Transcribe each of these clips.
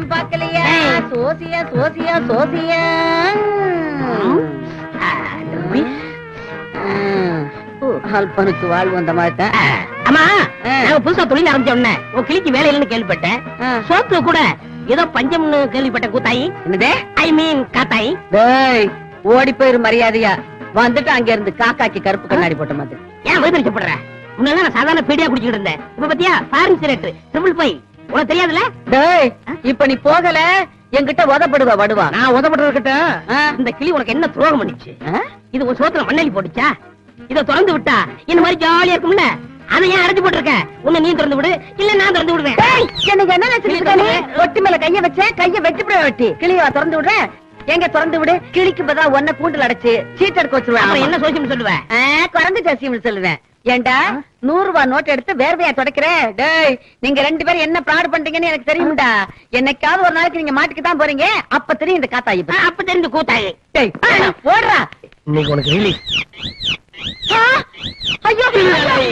ஜோசியம் பார்க்கலையா. சோசியா சோசியா சோசியா அல்பனுக்கு வாழ்வு வந்த மாதிரி அம்மா. நாங்க புதுசா தொழில் ஆரம்பிச்ச உடனே உன் கிளிக்கு வேலை இல்லைன்னு கேள்விப்பட்டேன். சோத்துல கூட ஏதோ பஞ்சம்னு கேள்விப்பட்டேன் கூத்தாயி. என்னதே? ஐ மீன் காத்தாயி. டேய் ஓடி போயிரு மரியாதையா. வந்துட்டு அங்க இருந்து காக்காக்கு கருப்பு கண்ணாடி போட்ட மாதிரி. ஏன் வைத்தறிச்சப்படுற முன்னெல்லாம் நான் சாதாரண பீடியா குடிச்சிட்டு இருந்தேன். இப்ப பாத்தியா ஃபாரின் சிரேட் ட்ரிபிள் ஃபைவ் உனக்கு தெரியாதுல டேய் இப்ப நீ போகல என்கிட்ட உதப்படுவா வடுவா. நான் உதப்பட்டு ஆ. இந்த கிளி உனக்கு என்ன துரோகம் பண்ணுச்சு? இது ஒரு சோத்துல மண்ணெலி போட்டுச்சா? இத திறந்து விட்டா இந்த மாதிரி ஜாலியா இருக்கும்ல? அதை ஏன் அடைச்சு போட்டிருக்க? உன்னை நீ திறந்து விடு இல்ல நான் திறந்து விடுவேன். எனக்கு என்ன நினைச்சிருக்க ஒட்டி மேல கைய வச்ச கைய வெட்டி போட வெட்டி. கிளியவா திறந்து விடுறேன் எங்க திறந்து விடு? கிளிக்கு ஒன்ன கூண்டுல அடைச்சு சீட் எடுக்க வச்சிருவேன். என்ன சோசியம் சொல்லுவேன் குறைஞ்ச சொல்லுவேன். ஏண்டா? நூறு ரூபாய் நோட் எடுத்து வேர்வையா துடைக்கிற? டேய் நீங்க ரெண்டு பேரும் என்ன பிராடு பண்றீங்கன்னு எனக்கு தெரியும்டா. என்னைக்காவது ஒரு நாளைக்கு நீங்க மாட்டுக்கு தான் போறீங்க. அப்ப தெரியும் இந்த காத்தாயி. அப்ப தெரிஞ்சு கூத்தாயி. டேய் போடுறா இன்னைக்கு உனக்கு ரிலீஸ்! ஐயோ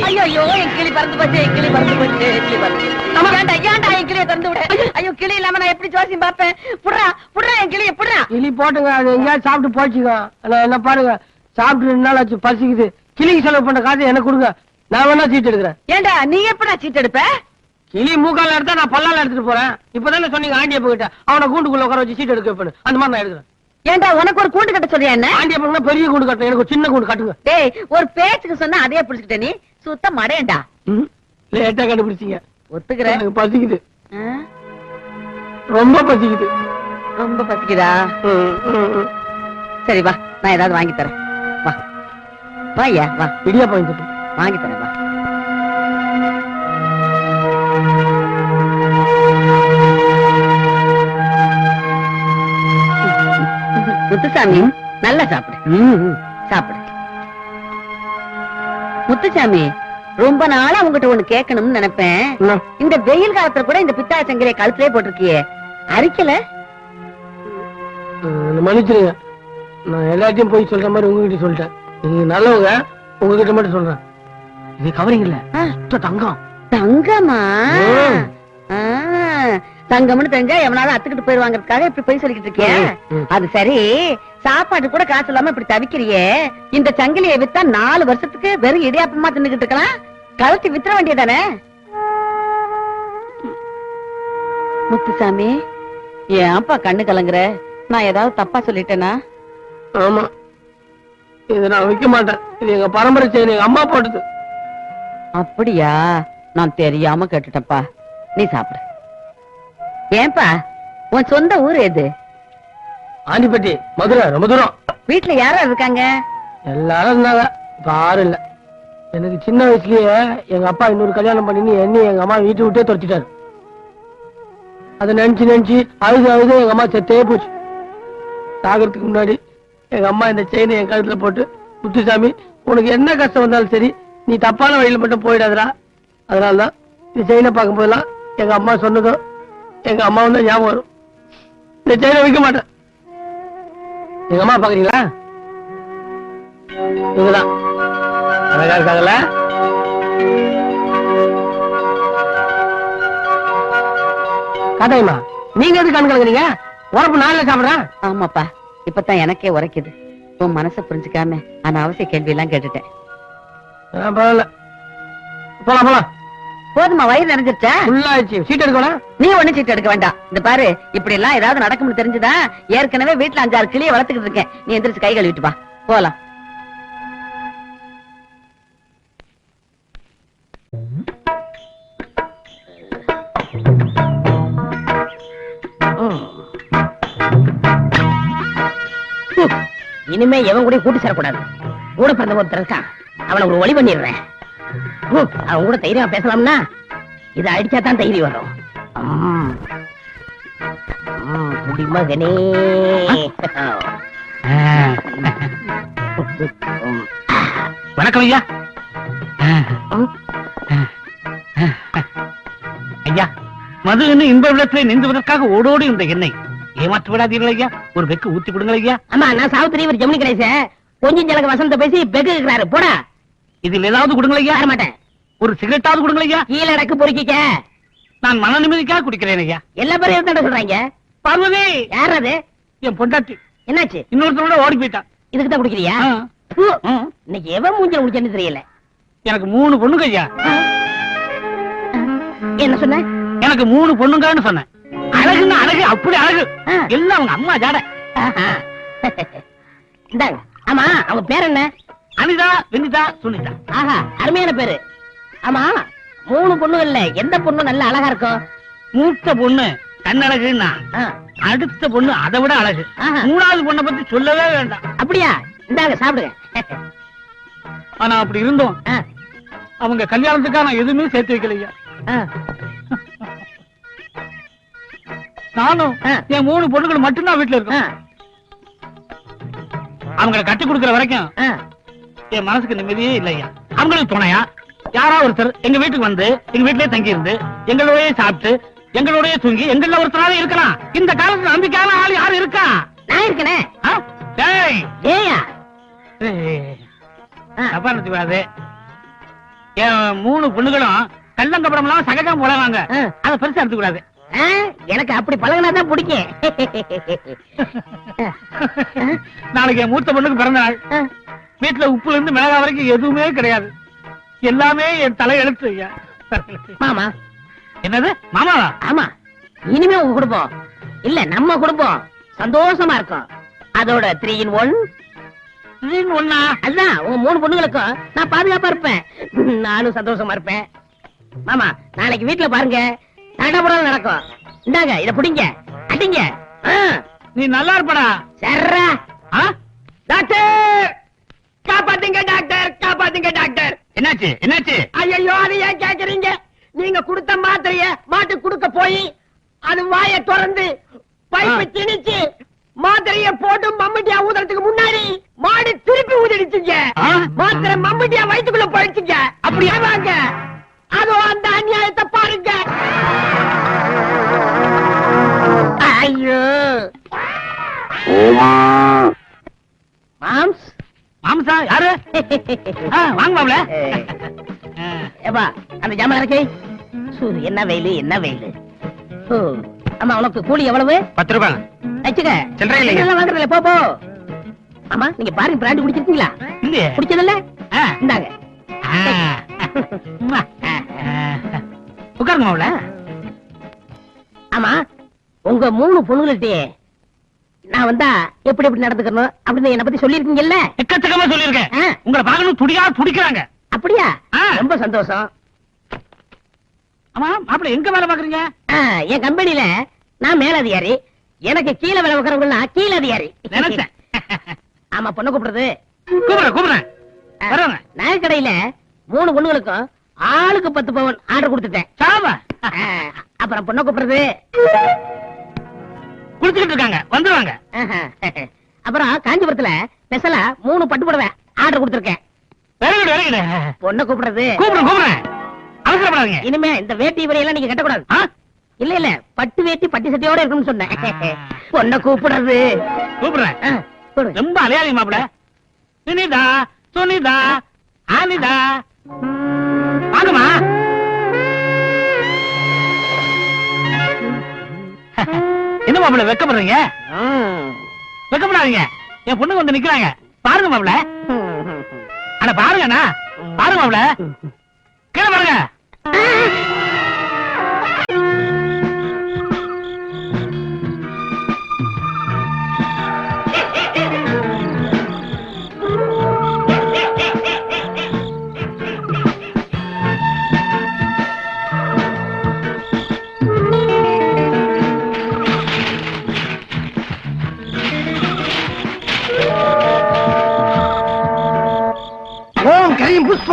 ஐயோ ஐயோ என் கிளி பறந்து போச்சு என் கிளி பறந்து போச்சு என் கிளி பறந்து போச்சு. ஏன்டா ஏன்டா என் கிளியை திறந்து விடு? ஐயோ. கிளி இல்லாம நான் எப்படி ஜோசியம் பார்ப்பேன்? புடுறா புடுறா என் கிளியை புடுறா. கிளி போட்டுங்க அது எங்கேயாவது சாப்பிட்டு போச்சுங்க என்ன பாருங்க சாப்பிட்டு ரெண்டு நாள் ஆச்சு பசிக்குது. கிளிக்கு செலவு பண்ண காசு எனக்கு கொடுங்க. நான் வேணா சீட் எடுக்கிறேன். ஏன்டா நீ எப்படா சீட் எடுப்ப? கிளி மூக்கால எடுத்தா நான் பல்லால எடுத்துட்டு போறேன். இப்பதானே சொன்னீங்க ஆண்டிய போயிட்ட அவனை கூண்டுக்குள்ள உட்கார வச்சு சீட் எடுக்க வைப்பேன் அந்த மாதிரி நான் எடுக்கிறேன். ஏன்டா உனக்கு ஒரு கூண்டு கட்ட சொல்றியா என்ன? ஆண்டிய போனா பெரிய கூண்டு கட்டணும் எனக்கு சின்ன கூண்டு கட்டுங்க. டேய் ஒரு பேச்சுக்கு சொன்னா அதே புடிச்சுக்கிட்ட நீ. சுத்த மடையண்டா. லேட்டா கண்டுபிடிச்சீங்க. ஒத்துக்கிற? எனக்கு பசிக்குது? ரொம்ப பசிக்குது. ரொம்ப பசிக்குதா. சரி வா. நான் ஏதாவது வாங்கி தரேன். வா வா ஐயா வா இடியாப்பம் வாங்கி தரேன். வாங்கி தரேன் வா முத்துசாமி நல்லா சாப்பிடு. சாப்பிடு முத்துசாமி ரொம்ப நாளா உங்ககிட்ட ஒண்ணு கேட்கணும்னு நினைப்பேன்? இந்த வெயில் காலத்துல கூட இந்த பித்தா சங்கிலிய கழுத்திலே போட்டிருக்கியே அரிக்கல ம், மன்னிச்சிடுங்க நான் எல்லாத்தையும் போய் சொல்ற மாதிரி உங்ககிட்ட சொல்லிட்டேன் நீங்க நல்லவங்க உங்ககிட்ட மட்டும் சொல்றேன். இது கவரிங் இல்ல. தங்கம். தங்கமா? தங்கம்னு தெரிஞ்சா எவனாலும் அத்துக்கிட்டு போயிருவாங்கிறதுக்காக இப்படி போய் சொல்லிக்கிட்டு ம், ம். அது சரி. சாப்பாடு கூட காசு இல்லாம இப்படி தவிக்கிறியே. இந்த சங்கிலியை வித்தா நாலு வருஷத்துக்கு வெறும் இடியாப்பமா தின்னுகிட்டு இருக்கலாம். கழட்டி வித்துற வேண்டியதானே? முத்துசாமி ஏன்ப்பா கண்ணு கலங்குற? நான் ஏதாவது தப்பா சொல்லிட்டேனா? ஆமா. இதை நான் வைக்க மாட்டேன். இது எங்க பரம்பரை செயின் எங்க அம்மா போட்டது. அப்படியா? நான் தெரியாம கேட்டுட்டேன்ப்பா. நீ சாப்பிடு. ஏன்பா உன் சொந்த ஊர் எது? ஆண்டிப்பட்டி மதுரை ரொம்ப தூரம். வீட்டுல யாரா இருக்காங்க? எல்லாரும் இருந்தாங்க. இப்ப யாரும் இல்ல. எனக்கு சின்ன வயசுலயே எங்க அப்பா இன்னொரு கல்யாணம் பண்ணி என்னை எங்க அம்மா வீட்டு விட்டே துரத்திட்டாரு. அதை நினைச்சு நினைச்சு அழுது அழுது எங்க அம்மா செத்தே போச்சு. சாகிறதுக்கு முன்னாடி எங்க அம்மா இந்த செயினை என் கழுத்துல போட்டு முத்துசாமி உனக்கு என்ன கஷ்டம் வந்தாலும் சரி நீ தப்பான வழியில மட்டும் போயிடாதடா. அதனாலதான் இந்த செயினை பார்க்கும் போதெல்லாம் எங்க அம்மா சொன்னதும் எங்க அம்மா வந்து ஞாபகம் வரும். இந்த செயினை வைக்க மாட்டேன். எங்க அம்மா பாக்குறீங்களா இவங்கதான். அழகா இருக்காங்கல்ல? காட்டாயமா நீங்க எது கண் கலங்குறீங்க உரப்பு நாளில் சாப்பிடுறேன். ஆமாப்பா. இப்பதான் எனக்கே உரைக்குது. உன் மனசை புரிஞ்சுக்காம அந்த அவசிய கேள்வி எல்லாம் கேட்டுட்டேன் போலாம் போலாம். போதுமா வயிறு நிறைஞ்சிருச்சா? ஃபுல்லா ஆயிடுச்சு சீட் எடுக்கணும் நீ ஒண்ணு சீட்டு எடுக்க வேண்டாம். இந்த பாரு இப்படி எல்லாம் ஏதாவது நடக்கும்னு தெரிஞ்சுதா? ஏற்கனவே வீட்டுல அஞ்சாறு கிளிய வளர்த்துக்கிட்டு இருக்கேன். நீ எந்திரிச்சு கை கழுவிட்டு வா. போலாம். இனிமே எவன் கூட கூட்டி சேரக்கூடாது. கூட பிறந்த ஒருத்தர் இருக்கான். அவனை ஒரு ஒளி பண்ணிடுறேன். அவன் கூட தைரியமா பேசலாம்னா? இதை அடிச்சா தான் தைரியம் வரும். குடிமகனே வணக்கம் ஐயா. ஐயா மதுன்னு இன்ப விடத்திலே நின்றுவதற்காக ஓடோடி இந்த எண்ணெய் ஏமாற்று விடாதீர்கள் ஐயா. ஒரு வெக்கு ஊத்தி கொடுங்கள் ஐயா. அம்மா நான் சாவித்திரி இவர் ஜெமினி கணேச. கொஞ்சம் ஜனக வசந்த பேசி பெகு இருக்கிறாரு போடா. இதில் ஏதாவது கொடுங்கள் ஐயா. மாட்டேன் ஒரு சிகரெட்டாவது கொடுங்கள் ஐயா. கீழே அடக்கு பொறுக்கிக்க. நான் மன நிம்மதிக்காக குடிக்கிறேன் ஐயா. எல்லா பேரும் இருந்தா சொல்றாங்க. பார்வதி! யார் அது? என் பொண்டாட்டி. என்னாச்சு? இன்னொருத்தரோட ஓடி போயிட்டான். இதுக்கு தான் குடிக்கிறியா. இன்னைக்கு எவன் மூஞ்சல் முடிச்சேன்னு தெரியல. எனக்கு மூணு பொண்ணுங்க ஐயா. என்ன சொன்ன? எனக்கு மூணு பொண்ணுங்கன்னு சொன்னேன். அழகுன்னா அழகு அப்படி அழகு. எல்லாம் அவங்க அம்மா ஜாட. இந்தாங்க. ஆமா அவங்க பேர் என்ன? அனிதா வெனிதா சுனிதா. ஆஹா அருமையான பேரு. ஆமா மூணு பொண்ணு இல்ல எந்த பொண்ணு நல்ல அழகா இருக்கும் மூத்த பொண்ணு கண்ணழகுன்னா ஆ, அடுத்த பொண்ணு அதை விட அழகு. மூணாவது பொண்ணை பத்தி சொல்லவே வேண்டாம். அப்படியா? இந்தாங்க சாப்பிடுங்க. ஆனா அப்படி இருந்தோம். அவங்க கல்யாணத்துக்காக நான் எதுவுமே சேர்த்து வைக்கலையா? நானும். என் மூணு பொண்ணுகள் மட்டும்தான் வீட்டுல ஆ, இருக்கோம் அவங்கள கட்டி கொடுக்கற வரைக்கும். என் மனசுக்கு நிம்மதியே இல்லையா அவங்களுக்கு துணையா யாரா ஒருத்தர் எங்க வீட்டுக்கு வந்து எங்க வீட்லயே தங்கி இருந்து எங்களோடய சாப்பிட்டு எங்களோடய தூங்கி எங்கள ஒருத்தராவே இருக்கலாம். இந்த காலத்துல நம்பிக்கையான ஆள் யாரு இருக்கா? நான் இருக்கனே. தப்பா நினைச்சுக்காது. என் மூணு பொண்ணுகளும் கள்ளங்கப்படம் எல்லாம் சகஜம் போடுவாங்க. அதை பெருசா எடுத்துக்கூடாது. எனக்கு அப்படி பழகினா தான் பிடிக்கும். நாளைக்கு என் மூத்த பொண்ணுக்கு பிறந்த நாள் வீட்டுல உப்புல இருந்து மிளகா வரைக்கும் எதுவுமே கிடையாது. எல்லாமே என் தலை எழுத்து மாமா. என்னது? மாமாவா? ஆமா. இனிமே உங்க குடும்பம். இல்ல நம்ம குடும்பம். சந்தோஷமா இருக்கும். அதோட த்ரீ இன் ஒன் ஒண்ணா அதுதான் உங்க மூணு பொண்ணுங்களுக்கும் நான் பாதுகாப்பா இருப்பேன். நானும் சந்தோஷமா இருப்பேன். மாமா நாளைக்கு வீட்டுல பாருங்க. தடபுடல் நடக்கும். இந்தாங்க இத புடிங்க. அடிங்க. நீ நல்லா இருப்படா. சர்ரா? டாக்டர்! காப்பாத்துங்க டாக்டர். காப்பாத்துங்க டாக்டர். என்னாச்சு? என்னாச்சு? ஐயோ அது ஏன் கேக்குறீங்க? நீங்க கொடுத்த மாத்திரைய மாட்டு கொடுக்க போய் அது வாய திறந்து பைப்பை. திணிச்சு மாத்திரைய போட்டு மம்மட்டியா ஊதுறதுக்கு முன்னாடி மாடு திருப்பி ஊதிடுச்சுங்க? மாத்திரை மம்மட்டியா வயித்துக்குள்ள போயிடுச்சுங்க அப்படியே? வாங்க? அதோ அந்த அநியாயத்தை பாருங்க. ஐயோ. மாம்ஸ். மாம்சா யாரு? வாங்க மாப்ள ஏப்பா அந்த ஜாமான் இறக்கி. சூரு என்ன வெயிலு என்ன வெயிலு. ஓ ஆமா உனக்கு கூலி எவ்வளவு? பத்து ரூபாய். வச்சுக்க. சில்லறை இல்லைங்க. இதெல்லாம் வாங்குறதில்ல போ போ. ஆமா நீங்க பாருங்க பிராண்டி குடிச்சிருக்கீங்களா? இல்லையே. குடிச்சதில்ல. இந்தாங்க. உட்காருங்க மாப்ள ஆமா உங்க மூணு பொண்ணுங்கள்ட்டே நான் வந்தா எப்படி எப்படி நடந்துக்கணும் அப்படின்னு என்ன பத்தி சொல்லிருக்கீங்கல்ல எக்கச்சக்கமா சொல்லியிருக்கேன். ஆ. உங்களை பார்க்கணும் துடியா துடிக்கிறாங்க. அப்படியா. ரொம்ப சந்தோஷம். ஆமா மாப்பிள எங்க வேலை பாக்குறீங்க என் கம்பெனில நான் மேலதிகாரி. எனக்கு கீழே வேலை பார்க்கறவங்க கீழ அதிகாரி நினைச்சேன். ஆமா பொண்ணு கூப்பிடுறது. கூப்பிடுறேன் கூப்பிடுறேன். நகைக்கடையில மூணு பொண்ணுங்களுக்கும் ஆளுக்கு பத்து பவுன் ஆர்டர் கொடுத்துட்டேன். சாவா? அப்புறம் பொண்ணை கூப்பிடுறது. குளிச்சுக்கிட்டு இருக்காங்க. வந்துருவாங்க. அப்புறம் காஞ்சிபுரத்துல ஸ்பெஷலா மூணு பட்டு புடவை ஆர்டர் கொடுத்துருக்கேன். வெரி குட் வெரி குட் பொண்ணை கூப்பிடுறது. கூப்பிடுறேன் கூப்பிடுறேன் அவசரப்படாதீங்க. இனிமே இந்த வேட்டி வரையெல்லாம் நீங்க கட்டக்கூடாது? இல்ல இல்ல. பட்டு வேட்டி பட்டி சட்டையோட இருக்கும்னு சொன்னேன். பொண்ணை கூப்பிடுறது. கூப்பிடுறேன். ரொம்ப அலையாதீங்க மாப்பிள சுனிதா சுனிதா ஆனிதா வாங்கம்மா என்ன மாப்பிள வெக்கப்படுறீங்க? வெக்கப்படாதீங்க. என் பொண்ணுங்க வந்து நிக்கிறாங்க. பாருங்க மாப்பிள. ஆனா பாருங்க அண்ணா பாருங்க மாப்பிள. கீழே பாருங்க.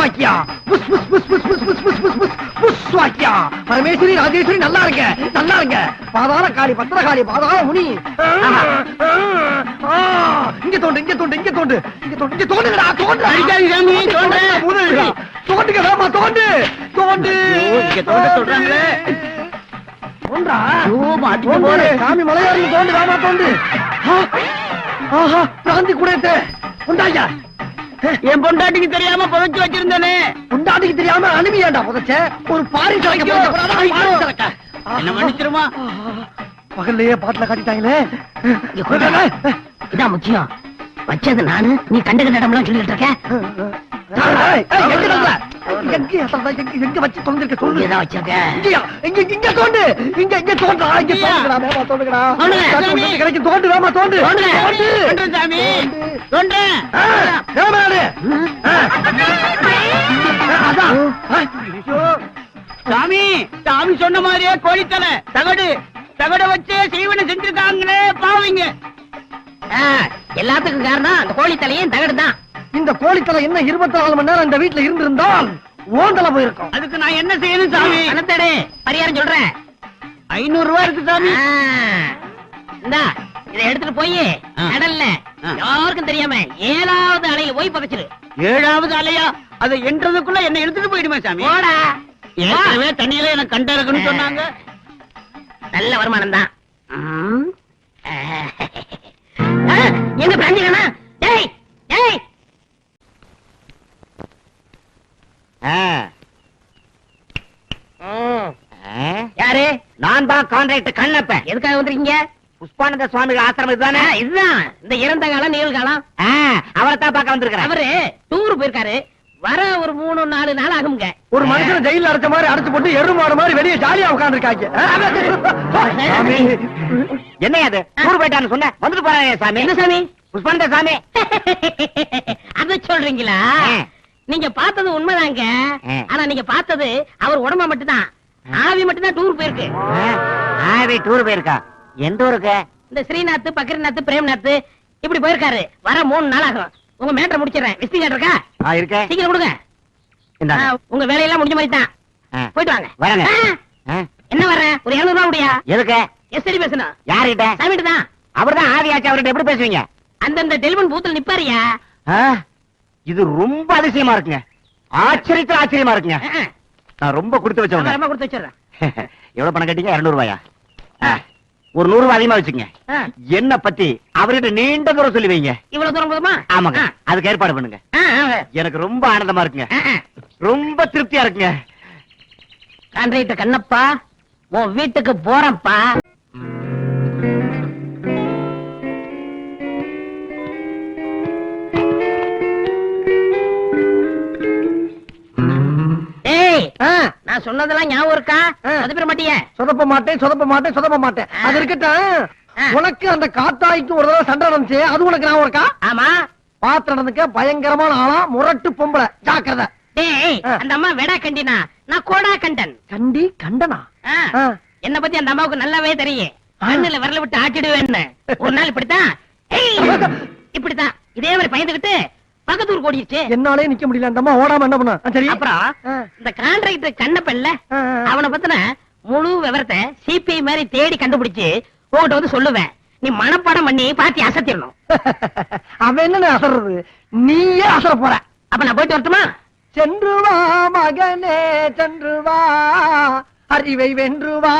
புஷ்வாக்கியா? புஷ் புஷ் புஷ் புஷ் புஷ் புஷ் புஷ் புஷ் புஷ் புஷ்வாக்கியா? பரமேஸ்வரி ராஜேஸ்வரி நல்லா இருங்க நல்லா இருங்க. பாதாள காளி பத்திரகாளி பாதாள முனி. இங்க தோண்டு இங்க தோண்டு இங்க தோண்டு. இங்க தோண்டு இங்க தோண்டுங்கடா தோண்டு அடிக்காதீங்க தோண்டு. முதல்ல தோண்டுங்க வேமா தோண்டு. தோண்டு. இங்க தோண்ட சொல்றாங்களே. தோன்றா. மாட்டிக்க தோண்டு. போறேன். சாமி மலையாளி தோண்டு வேமா தோண்டு. ஆஹா பிராந்தி கூட உண்டாயா? என் பொண்டாட்டிக்கு தெரியாம புதைச்சு வச்சிருந்தேனே. உண்டாட்டிக்கு தெரியாம அனுமியாண்டா புதைச்ச? ஒரு பாரி என்ன மன்னிச்சிருமா? பகல்லையே பாட்டுல காட்டிட்டாங்களே. இதான் முக்கியம். வச்சது நானு நீ கண்டுகிட்ட இடம்லாம் சொல்லிட்டு இருக்க. எங்க தோண்டுற? எங்க அசல்தான், எங்க எங்க வச்சு தொலைஞ்சிருக்க சொல்லு. இங்கதான் வச்சிருக்க? இங்கயா? இங்க இங்க தோண்டு. இங்க இங்க தோண்டுடா. தோண்டுடா. தோண்டு தோண்டு சாமி. அதான். சாமி சாமி சொன்ன மாதிரியே கோழித்தலை. தகடு. தகட வச்சு சீவனை செஞ்சிருக்காங்களே பாவீங்க. எல்லாத்துக்கும் காரணம் அந்த கோழி தலையும் தகடு தான் இந்த கோழித்தலை என்ன இருபத்தி நாலு மணி நேரம் இந்த வீட்டுல இருந்திருந்தால் ஓந்தல போயிருக்கும். அதுக்கு நான் என்ன செய்யணும் சாமி? பணத்தேடு பரிகாரம் சொல்றேன். ஐநூறு ரூபாய் இருக்கு சாமி. இந்தா இதை எடுத்துட்டு போய். கடல்ல. யாருக்கும் தெரியாம ஏழாவது அலையில போய் பக்கச்சிரு ஏழாவது அலையா? அதை என்றதுக்குள்ள என்ன எடுத்துட்டு போயிடுமா சாமி? போடா. ஏற்கனவே தண்ணியில எனக்கு கண்ட இருக்குன்னு சொன்னாங்க. நல்ல வருமானம் தான். எங்க பிராஞ்சிக்கணா டேய் டேய் யாரு நான் தான் கான்ட்ராக்டர் கண்ணப்பன் எதுக்காக வந்திருக்கீங்க புஷ்பானந்த சுவாமிகள் ஆசிரமம் இதுதானே இதுதான் இந்த இறந்த காலம் நிகழ்காலம் அவரை தான் பார்க்க வந்திருக்கிறேன் அவரு டூர் போயிருக்காரு வர ஒரு மூணு நாலு நாள் ஆகுங்க ஒரு மனுஷனை ஜெயில அடைச்ச மாதிரி அடைச்சு போட்டு எருமாடு மாதிரி வெளியே ஜாலியா உட்கார்ந்துருக்காங்க சாமி என்ன அது டூர் போயிட்டான்னு சொன்ன வந்துட்டு போறாங்க சாமி என்ன சாமி புஷ்பானந்த சாமி அத சொல்றீங்களா. நீங்க பார்த்தது உண்மைதாங்க. ஆனா நீங்க பார்த்தது அவர் உடம்ப மட்டும்தான். ஆவி மட்டும்தான் டூர் போயிருக்கு. ஆவி டூர் போயிருக்கா? எந்த ஊருக்கு? இந்த ஸ்ரீநாத் பக்ரிநாத் பிரேம்நாத் இப்படி போயிருக்காரு. வர மூணு நாள் ஆகும். உங்க மேட்டர் முடிச்சிடுறேன். விசிட்டிங் இருக்கா? ஆ இருக்க சீக்கிரம் கொடுங்க. உங்க வேலையெல்லாம் முடிஞ்ச மாதிரி தான். போயிட்டு வாங்க. வரேங்க. என்ன வர்றேன் ஒரு இருநூறு ரூபா முடியா எதுக்கு? எஸ்டி பேசணும். யாருகிட்ட? சாமிட்டு தான். அவர்தான் ஆவி ஆச்சு அவர்கிட்ட எப்படி பேசுவீங்க? அந்தந்த டெலிபோன் பூத்துல நிப்பாரியா? இது ரொம்ப அதிசயமா இருக்குங்க. ஆச்சரியத்துல ஆச்சரியமா இருக்குங்க. நான் ரொம்ப கொடுத்து வச்சவங்க. அப்புறமா கொடுத்து வச்சிடுறேன். எவ்வளவு பணம் கட்டிங்க? இருநூறு ரூபாயா ஒரு நூறு ரூபாய் அதிகமா வச்சுங்க என்ன பத்தி அவர்கிட்ட நீண்ட தூரம் சொல்லி வைங்க. இவ்வளவு தூரம் போதுமா? ஆமாங்க. அதுக்கு ஏற்பாடு பண்ணுங்க. எனக்கு ரொம்ப ஆனந்தமா இருக்குங்க. ரொம்ப திருப்தியா இருக்குங்க. கான்ட்ராக்டர் கண்ணப்பா உன் வீட்டுக்கு போறேன்ப்பா. நான் சொன்னதெல்லாம் ஞாபகம் இருக்கா. சொதப்பிட மாட்டியே சொதப்ப மாட்டேன் சொதப்ப மாட்டேன் சொதப்ப மாட்டேன். அது இருக்கட்டும். உனக்கு அந்த காத்தாய்க்கு ஒரு தடவை சண்டை நடந்துச்சு. அது உனக்கு ஞாபகம் இருக்கா? ஆமா. பாத்து நடந்துக்க பயங்கரமான ஆளா முரட்டு பொம்பளை. ஜாக்கிரதை. டேய். அந்த அம்மா வெடா கண்டினா? நான் கோடா கண்டன். கண்டி கண்டனா. என்ன பத்தி அந்த அம்மாவுக்கு நல்லாவே தெரியும். கண்ணுல விரல விட்டு ஆட்டிடுவேன்னு. ஒரு நாள் இப்படித்தான். இப்படித்தான். இதே மாதிரி பயந்துகிட்டு பக்கத்து ஊர் ஓடிடுச்சு என்னாலே நிக்க முடியல. அந்த அம்மா ஓடாம என்ன பண்ண? சரி. அப்புறம். இந்த கான்ட்ராக்டர் ஆ. அவனை பத்தின முழு விவரத்தை சிபிஐ மாதிரி தேடி கண்டுபிடிச்சு உன்கிட்ட வந்து சொல்லுவேன். நீ மனப்பாடம் பண்ணி பாத்தி அசத்திடணும் அவன் என்ன அசறது நீயே அசர போற. அப்ப நான் போயிட்டு வரட்டுமா? சென்று வா மகனே சென்று வா. அறிவை வென்று வா.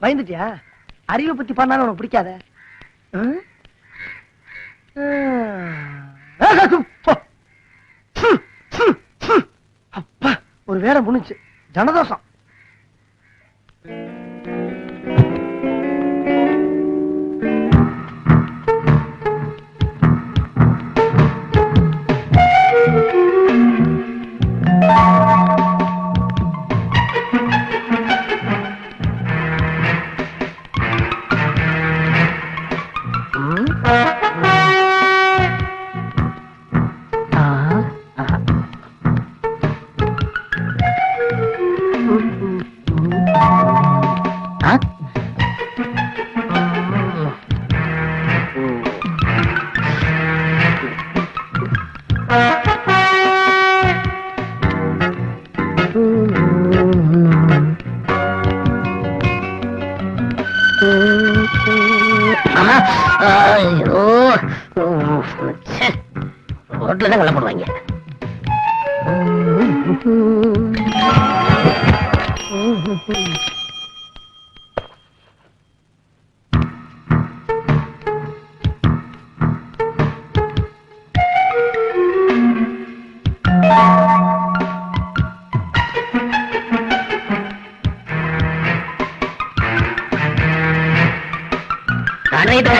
பயந்துட்டியா? அறிவை பத்தி பண்ணாலும் உனக்கு பிடிக்காத. அப்பா ஒரு வேலை முடிஞ்சு. ஜனதோஷம்.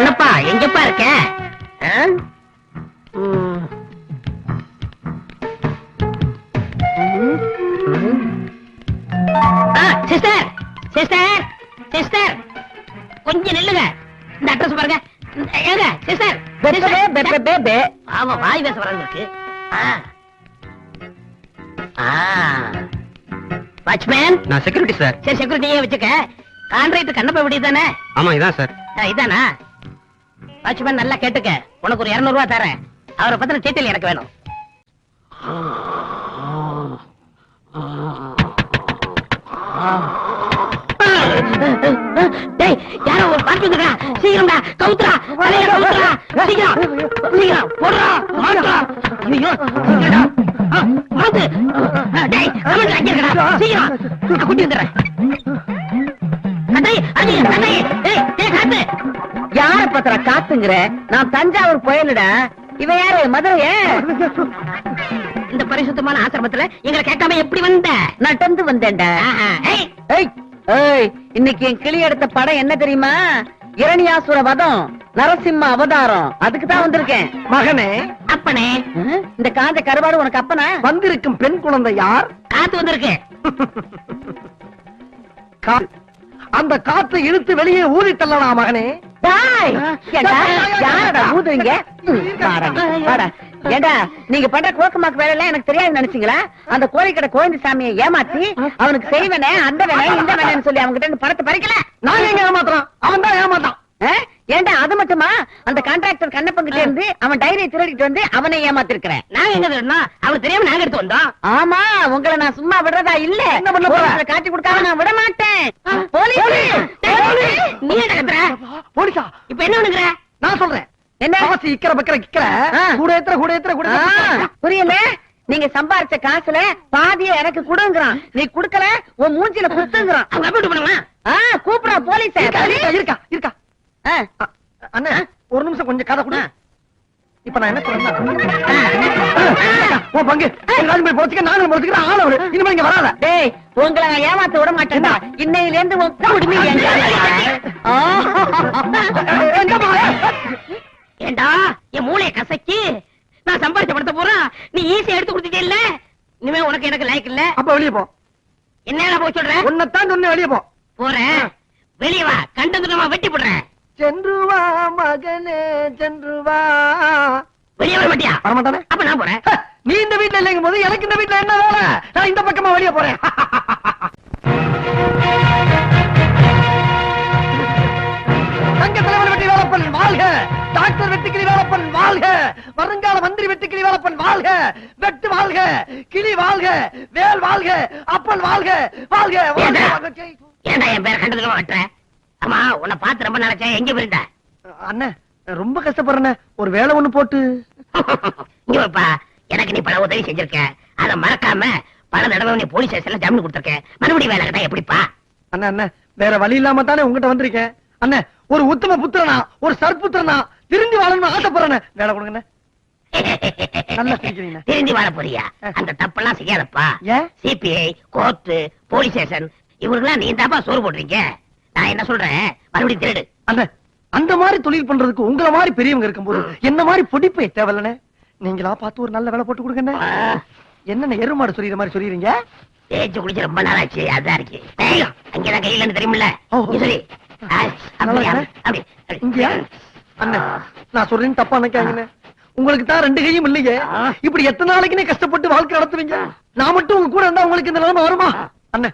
கண்ணப்பா எங்கப்பா இருக்க? சிஸ்டர். சிஸ்டர். சிஸ்டர். கொஞ்சம் நில்லுங்க. இந்த அட்ரஸ் பாருங்க. ஏங்க சிஸ்டர். ஆமா வாய் பேச வராங்க இருக்கு. வாட்ச்மேன். நான் செக்யூரிட்டி சார் சரி செக்யூரிட்டியே வச்சுக்க. கான்ட்ராக்டர் கண்ணப்ப விடி தானே? ஆமா இதான் சார் இதானா? வாட்ச்மேன் நல்லா கேட்டுக்க. உனக்கு ஒரு 200 ரூபாய் தரேன். அவரை பத்தின டீட்டெயில் எனக்கு வேணும். டேய் யாரோ ஒரு பாட்டு வந்துடா சீக்கிரம்டா கவுத்துறா தலைய சீக்கிரம் சீக்கிரம் போடுறா ஐயோ சீக்கிரம்டா மாத்து டேய் கமெண்ட் சீக்கிரம் வந்துடுறேன். கட்டை அடி டேய் டேய் காத்து யார பத்திர காத்துங்கிற? நான் தஞ்சாவூர் புயலுடா இவன் யாரு? மதுரைய? இந்த பரிசுத்தமான ஆசிரமத்துல எங்களை கேட்காம எப்படி வந்த? நடந்து வந்தேன்டா. இன்னைக்கு என் கிளி எடுத்த படம் என்ன தெரியுமா? இரணியாசுர வதம் நரசிம்ம அவதாரம். அதுக்கு தான் வந்திருக்கேன். மகனே. அப்பனே? இந்த காஞ்ச கருவாடு உனக்கு அப்பனா? வந்திருக்கும் பெண் குழந்தை யார்? காத்து வந்திருக்கு. கா- அந்த காத்தை இழுத்து வெளியே ஊதி தள்ளலாம் மகனே? ஊதுறீங்க. ஏண்டா நீங்க பண்ற கோக்கமாக்கு வேலை எல்லாம் எனக்கு தெரியாது நினைச்சீங்களா? அந்த கோழிக்கடை கோவிந்த சாமியை ஏமாத்தி அவனுக்கு செய்வனே அந்த வேலை இந்த வேலைன்னு சொல்லி அவங்க கிட்ட பணத்தை பறிக்கல. நாங்க எங்க ஏமாத்துறோம் அவன் தான் ஏமாத்தான்? ஏண்டா அது மட்டுமா? அந்த கான்ட்ராக்டர் கண்ணப்பங்கிட்ட இருந்து அவன் டைரியை திருடிட்டு வந்து அவனை ஏமாத்திருக்கிறேன். நாங்க எங்க திருடணும்? அவருக்கு தெரியாம நாங்க எடுத்து வந்தோம். ஆமா உங்களை நான் சும்மா விடுறதா இல்ல. என்ன பண்ண போற? காட்டி கொடுக்காம நான் விட மாட்டேன். போலீஸ்! போலீஸ். நீ என்ன போலீசா இப்ப என்ன பண்ணுகிற நான் சொல்றேன். என்ன? காசு இக்கற பக்கற இக்கற. கூட ஏத்துற கூட ஏத்துற கூட. புரியல நீங்க சம்பாரிச்ச காசுல பாதிய எனக்கு கொடுங்கறான். நீ குடுக்கல உன் மூஞ்சில குத்துங்கறான். அவங்க அப்படி பண்ணுமா ஆ கூப்பிடுறான் போலீஸ. இருக்கா, இருக்கா, அண்ணே ஒரு நிமிஷம் கொஞ்சம் கதை கொடு. இப்ப நான் என்ன சொல்றேன்? பங்கு. ராஜ்பாய் பொறுத்துக்க நானும் பொறுத்துக்கிறேன் ஆள் அவரு. இனிமே இங்க வராத. டேய் உங்களை நான் ஏமாத்த விட மாட்டேன்டா. இன்னையில இருந்து. எங்கம்மா? ஏண்டா என் மூளைய கசக்கி நான் சம்பாதிச்ச படத்தை பூரா நீ ஈஸியா எடுத்து கொடுத்துட்டே இல்ல இனிமே உனக்கு எனக்கு லைக் இல்ல. அப்ப வெளியே போ. என்ன போய் சொல்ற? உன்னைத்தான் சொன்ன வெளியே போ. போறேன். வெளிய வா. கண்டதுமா வெட்டி போடுறேன். சென்று வா மகனே சென்று வா. வெளிய வர மாட்டியா? வரமாட்டானே? அப்ப நான் போறேன். நீ இந்த வீட்டுல இல்லைங்கும் போது எனக்கு இந்த வீட்டுல என்ன வேலை? நான் இந்த பக்கமா வெளியே போறேன். தங்க தலைவர் வெட்டி வேலப்பன் வாழ்க. டாக்டர் வெட்டுக்கிளி வேலப்பன் வாழ்க. வருங்கால மந்திரி வெட்டுக்கிளி வேலப்பன் வாழ்க. வெட்டு வாழ்க கிளி வாழ்க வேல் வாழ்க அப்பன் வாழ்க வாழ்க. ஏண்டா? என் பேரை வெட்டுற? ஆமா உன்னை பார்த்து ரொம்ப நினைச்சேன் எங்க போயிருந்த? அண்ணே ரொம்ப கஷ்டப்படுறேன் ஒரு வேலை ஒண்ணு போட்டு. இங்க வாப்பா எனக்கு நீ பல உதவி செஞ்சிருக்க. அத மறக்காம பல தடவை நீ போலீஸ் ஸ்டேஷன்ல ஜாமீன் கொடுத்திருக்க. மறுபடியும் வேலை கேட்டா எப்படிப்பா? அண்ணா அண்ணா வேற வழி இல்லாம தானே உங்ககிட்ட வந்திருக்கேன். அண்ணே ஒரு உத்தம புத்திரனா ஒரு சற்புத்திரனா திரும்பி வாழணும்னு ஆசைப்படுறேன் வேலை சிரிக்கிறீங்க. திரும்பி வாழ போறியா? அந்த தப்பெல்லாம் செய்யாதப்பா. சிபிஐ கோர்ட்டு போலீஸ் ஸ்டேஷன் இவருக்கெல்லாம் நீ தாப்பா சோறு போடுறீங்க. நான் என்ன சொல்றேன்? மறுபடியும் திருடு. அண்ணே அந்த மாதிரி தொழில் பண்றதுக்கு உங்கள மாதிரி பெரியவங்க இருக்கும்போது என்ன மாதிரி பொடிப்பை தேவையில்லண்ணே? நீங்களா பார்த்து ஒரு நல்ல வேலை போட்டு கொடுங்கண்ணே. ஆ, என்னென்ன எருமாடு சொல்லிடுற மாதிரி சொல்லிடுறீங்க தேய்ச்சு குடிச்சு ரொம்ப நாளாச்சு அதான் இருக்கு. அங்கதான் கையில தெரியுமில்ல? நான் சொல்றேன்னு தப்பா நினைக்காங்கண்ணே உங்களுக்கு தான் ரெண்டு கையும் இல்லையே. இப்படி எத்தனை நாளைக்குனே கஷ்டப்பட்டு வாழ்க்கை நடத்துவீங்க? நான் மட்டும் உங்க கூட இருந்தா உங்களுக்கு இந்த நிலைமை வருமா? அண்ணே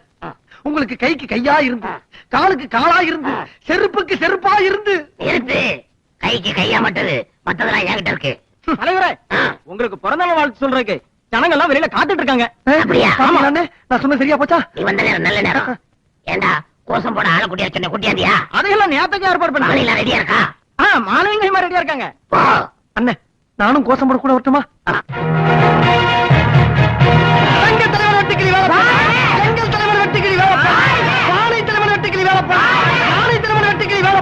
உங்களுக்கு கைக்கு கையா இருந்து காலுக்கு காலா இருந்து செருப்புக்கு செருப்பா இருந்து. நிறுத்து கைக்கு கையா மட்டது. மத்ததெல்லாம் என்கிட்ட இருக்கு. தலைவரே ஆ, உங்களுக்கு பிறந்த நாள் வாழ்த்து சொல்றதுக்கு ஜனங்க எல்லாம் வெளியில காத்துட்டு இருக்காங்க அப்படியா? ஆமா நான் சொன்ன சரியா போச்சா? நீ வந்த நேரம் நல்ல நேரம். ஏண்டா கோசம் போட ஆள குட்டியா சொன்ன குட்டியாந்தியா? அதையெல்லாம் நேரத்துக்கு ஏற்பாடு பண்ணி. மாலையில ரெடியா இருக்கா? மாணவிங்க ரெடியா இருக்காங்க. அண்ணே நானும் கோசம் போட கூட வரட்டுமா?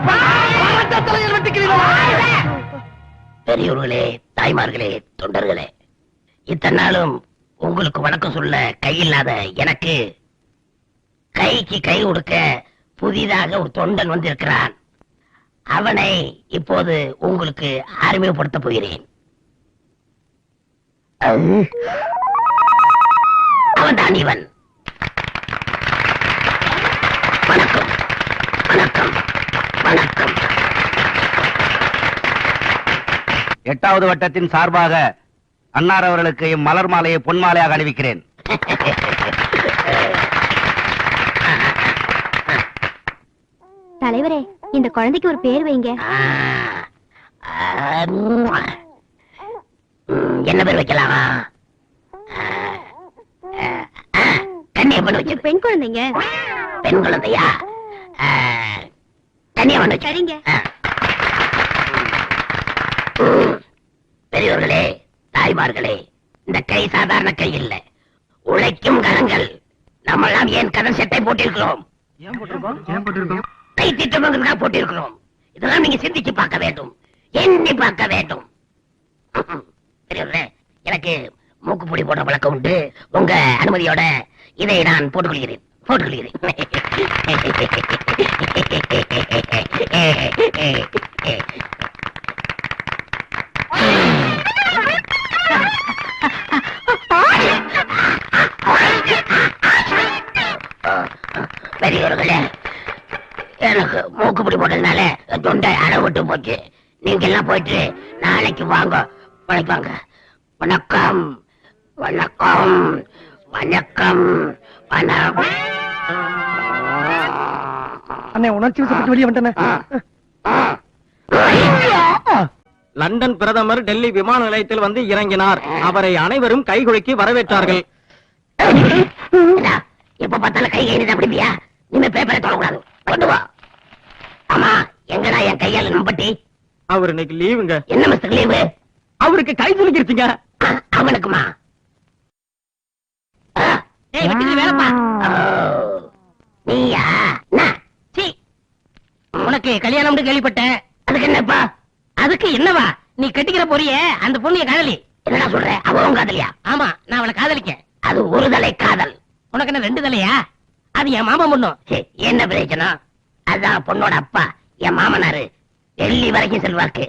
பெரியவர்களே பெரியோர்களே தாய்மார்களே தொண்டர்களே இத்தனை நாளும் உங்களுக்கு வணக்கம் சொல்ல கை இல்லாத எனக்கு கைக்கு கை கொடுக்க புதிதாக ஒரு தொண்டன் வந்திருக்கிறான். அவனை இப்போது உங்களுக்கு அறிமுகப்படுத்த போகிறேன். அவன்தான் இவன். வணக்கம் வணக்கம். வணக்கம் எட்டாவது வட்டத்தின் சார்பாக அன்னார் அவர்களுக்கு மலர் மாலையை பொன் மாலையாக அணிவிக்கிறேன். தலைவரே இந்த குழந்தைக்கு ஒரு பேர் வைங்க. என்ன பேர் வைக்கலாமா? பெண் குழந்தைங்க. பெண் குழந்தையா? கன்னியம்மன் வச்சது சரிங்க. பெரியோர்களே தாய்மார்களே இந்த கை சாதாரண கை இல்ல. உழைக்கும் கரங்கள். நம்மெல்லாம் ஏன் கதர் சட்டை போட்டிருக்கிறோம்? கை திட்டமாக போட்டிருக்கிறோம். இதெல்லாம் நீங்க சிந்திச்சு பார்க்க வேண்டும். எண்ணி பார்க்க வேண்டும். பெரியவர்களே எனக்கு மூக்குப்பொடி போடுற பழக்கம் உண்டு. உங்க அனுமதியோட இதை நான் போட்டுக்கொள்கிறேன். போட்டுக்கொள்கிறேன் பெரியவர்களே எனக்கு மூக்குப்பிடி போட்டதுனால தொண்டை அடவிட்டு போச்சு. நீங்க எல்லாம் போயிட்டு நாளைக்கு வாங்க நாளைக்கு வணக்கம் வணக்கம் வணக்கம் வணக்கம். அண்ணே உணர்ச்சி வசப்பட்டு வெளியே வந்துட்டேன். லண்டன் பிரதமர் டெல்லி விமான நிலையத்தில் வந்து இறங்கினார். அவரை அனைவரும் கைகுலுக்கி வரவேற்றார்கள். எப்ப பார்த்தாலும் கை கை நீதான் பிடிப்பியா நீங்க பேப்பரை தொடக்கூடாது. கொண்டு வா ஆமா எங்கடா என் கையால நம்பட்டி? அவர் இன்னைக்கு லீவுங்க என்ன மிஸ்டர் லீவு அவருக்கு கை துலுக்கிருச்சுங்க அவனுக்குமா? நீயா? உனக்கு கல்யாணம்னு கேள்விப்பட்டேன். அதுக்கு என்னப்பா? அதுக்கு என்னவா? நீ கட்டிக்கிற பொரிய அந்த பொண்ணு காதலி. என்னடா சொல்ற? அவ உங்க காதலியா? ஆமா நான் அவளை காதலிக்கேன். அது ஒரு தலை காதல். உனக்கு என்ன ரெண்டு தலையா? அது என் மாமா பொண்ணும் என்ன பிரயோஜனம்? அதான் பொண்ணோட அப்பா என் மாமனாரு. டெல்லி வரைக்கும் செல்வாக்கு.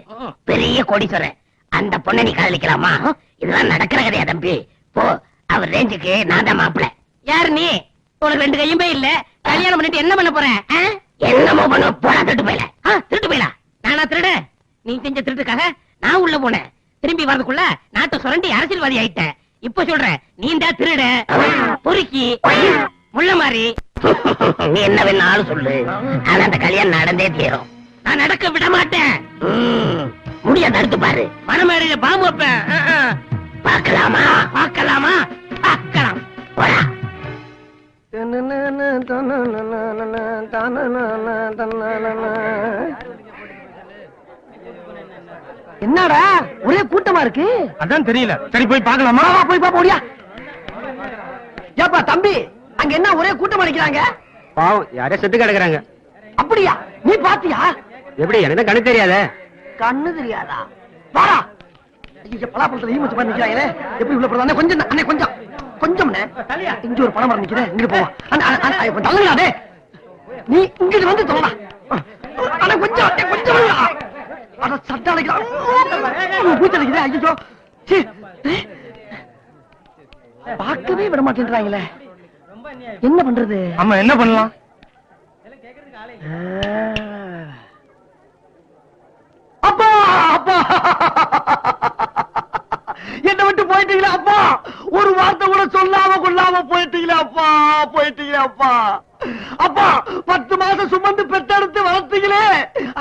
பெரிய கோடீஸ்வரன். அந்த பொண்ணை நீ காதலிக்கலாமா? இதெல்லாம் நடக்கிற கதையா தம்பி? போ அவர் ரேஞ்சுக்கு நான் தான் மாப்பிள்ள. யாரு நீ? உனக்கு ரெண்டு கையுமே இல்ல. கல்யாணம் பண்ணிட்டு என்ன பண்ண போற? ஆ? என்னமோ பண்ண போடா திருட்டு போயில. திருட்டு போயிடா நானா திருட? நீ செஞ்ச திருட்டுக்காக நான் உள்ள போனேன். திரும்பி வரதுக்குள்ள நாட்டை சுரண்டி அரசியல்வாதி ஆயிட்டேன் இப்ப சொல்றேன் நீண்டா திருட? பொறுக்கி முள்ள மாதிரி நீ என்ன வேணாலும் சொல்லு. ஆனா அந்த கல்யாணம் நடந்தே தீரும். நான் நடக்க விட மாட்டேன். முடிய தடுத்து பாரு. மனமேடையில பாம்பு வைப்பேன். பார்க்கலாமா? பார்க்கலாமா? பார்க்கலாம். போடா. என்னடா? ஒரே கூட்டமா இருக்கு? அதான் தெரியல. சரி போய் வா, போய் பாப்போம் ஓடியா. ஏப்பா தம்பி அங்க என்ன ஒரே கூட்டமா நிக்கிறாங்க? பாவம் யாரே செத்து கிடக்குறாங்க. அப்படியா? நீ பாத்தியா? எப்படி எனக்கு கணக்கு தெரியாத? கண்ணு தெரியாதா? வாடா. பலாப்பழத்துல ஈ மச்சு மாதிரி நிக்கிறாங்களே. எப்படி உள்ள போறதா கொஞ்சம் அண்ணே கொஞ்சம். கொஞ்சம் இங்க ஒரு பணம் மரம் நிக்கிறேன் இங்க போவா. அண்ணா, அண்ணா, அண்ணா, கொஞ்சம் தள்ளுங்களா டே நீ இங்கிட்டு வந்து கொஞ்சம் கொஞ்சம். அட சட்டை பூச்சி ஐயோ சீ. பார்க்கவே விட மாட்டேன்றாங்களே. என்ன பண்றது? ஆமா என்ன பண்ணலாம்? அப்பா அப்பா. என்ன விட்டு போயிட்டீங்களா அப்பா? ஒரு வார்த்தை கூட சொல்லாம கொள்ளாம போயிட்டீங்களா அப்பா போயிட்டீங்களா அப்பா. அப்பா பத்து மாசம் சுமந்து பெத்தெடுத்து வளர்த்தீங்களே.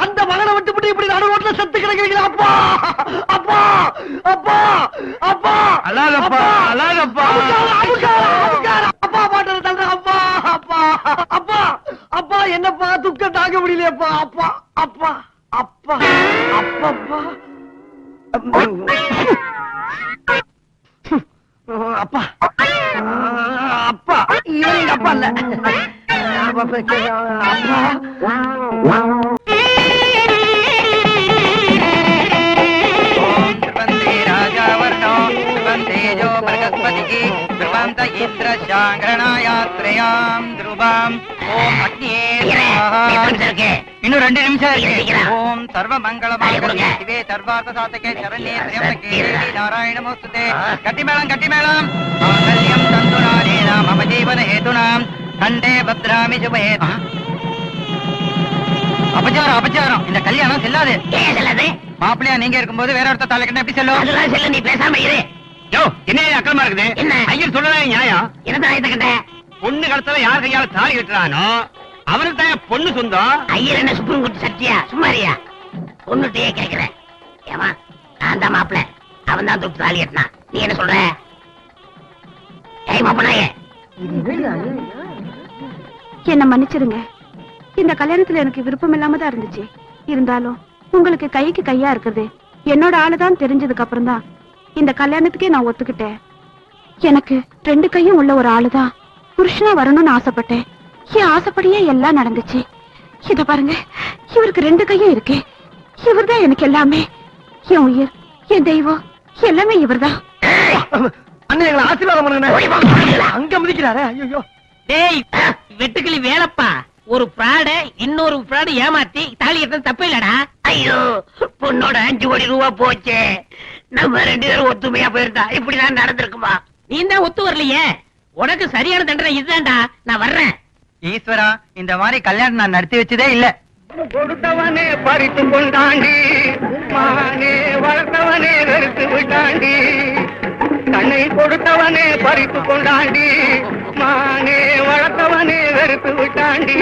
அந்த மகனை விட்டு விட்டு இப்படி நடுவோட்ல செத்து கிடக்கிறீங்களா அப்பா. அப்பா அப்பா அப்பா. அமுக்காத, அமுக்காத. அப்பா பாட்டு தள்ளுற அப்பா அப்பா. அப்பா அப்பா என்னப்பா துக்கம் தாங்க முடியலையப்பா அப்பா. அப்பா அப்பா அப்பப்பா அப்பா. அப்பா. இவன் எங்க அப்பா இல்ல. அப்பா ராஜா வர்ணம் வந்தே ஜோ ध्रुवन्त इन्द्र शाङ्गणायात्रयाम् ध्रुवाम् ॐ अग्न्ये இரு, நீ स्वाहा புரிஞ்சிருக்கு. இன்னும் ரெண்டு நிமிஷம் இருக்கு சீக்கிரம். ஓம் சர்வ மங்கள கையை கொடுங்க. சிவே சர்வார்த்த சாத்தகே சரண்யே திரியம்பகே சத்யா. தேவி நாராயணமோஸ்துதே ஆ. கட்டி மேளம் கட்டி மேளம் மாங்கல்யம் தந்துநானேன மம ஜீவன ஹேதுனாம் கண்டே பத்ராமி சுபஹேது அபச்சாரம் அபச்சாரம் இந்த கல்யாணம் செல்லாது ஏன் செல்லாது மாப்பிள்ளையா நீங்க இருக்கும்போது வேற ஒருத்தர் தலைக்கணும் எப்படி செல்லும் அதெல்லாம் செல்ல நீ பேசாம இரு யோ என்ன அக்கலமா இருக்குது? என்ன? ஐயர் சொல்லலாம் நியாயம்? என்னதான் பொண்ணு கடத்தல யார் கையால தாலி கட்டுறானோ அவனுக்கு தான் பொண்ணு சொந்தம். ஐயர் என்ன சுப்ரீம் கோர்ட் சத்தியா சும்மாரியா பொண்ணுகிட்டயே கேக்குறேன். ஏமா நான் தான் மாப்பிள்ள அவன் தான் தொட்டு தாலி கட்டினான். நீ என்ன சொல்ற? ஏய் மாப்பிள்ளையே என்ன மன்னிச்சிருங்க. இந்த கல்யாணத்துல எனக்கு விருப்பம் இல்லாம தான் இருந்துச்சு. இருந்தாலும் உங்களுக்கு கைக்கு கையா இருக்குது என்னோட ஆளுதான் தெரிஞ்சதுக்கு அப்புறம் தான் இந்த கல்யாணத்துக்கே நான் ஒத்துக்கிட்டேன். எனக்கு ரெண்டு கையும் உள்ள ஒரு ஆளுதான். புருஷனா வரணும்னு ஆசைப்பட்டேன். என் ஆசைப்படியே எல்லாம் நடந்துச்சு. இத பாருங்க இவருக்கு ரெண்டு கையும் இருக்கு. இவர்தான் எனக்கு எல்லாமே. என் உயிர் என் தெய்வம் எல்லாமே இவர்தான். அண்ணன் எங்களை ஆசீர்வாதம் பண்ணுங்க அங்க மிதிக்கிறாரே ஐயோ டேய் வெட்டுக்கிளி வேலப்பா. ஒரு பிராட இன்னொரு பிராடு ஏமாத்தி தாலி கட்டது தப்பு இல்லடா. ஐயோ பொண்ணோட அஞ்சு கோடி ரூபா போச்சே. நம்ம ரெண்டு பேரும் ஒத்துமையா போயிருந்தா இப்படிதான் நடந்திருக்குமா? நீ தான் ஒத்து வரலையே. உனக்கு சரியான தண்டனை இதுதான்டா. நான் வர்றேன். ஈஸ்வரா இந்த மாதிரி கல்யாணம் நான் நடத்தி வச்சதே இல்ல. கொடுத்தவனே பறித்து கொண்டாண்டி மானே வளர்த்தவனே வெறுத்து விட்டாண்டி. தன்னை கொடுத்தவனே பறித்து கொண்டாண்டி மானே வளர்த்தவனே வெறுத்து விட்டாண்டி.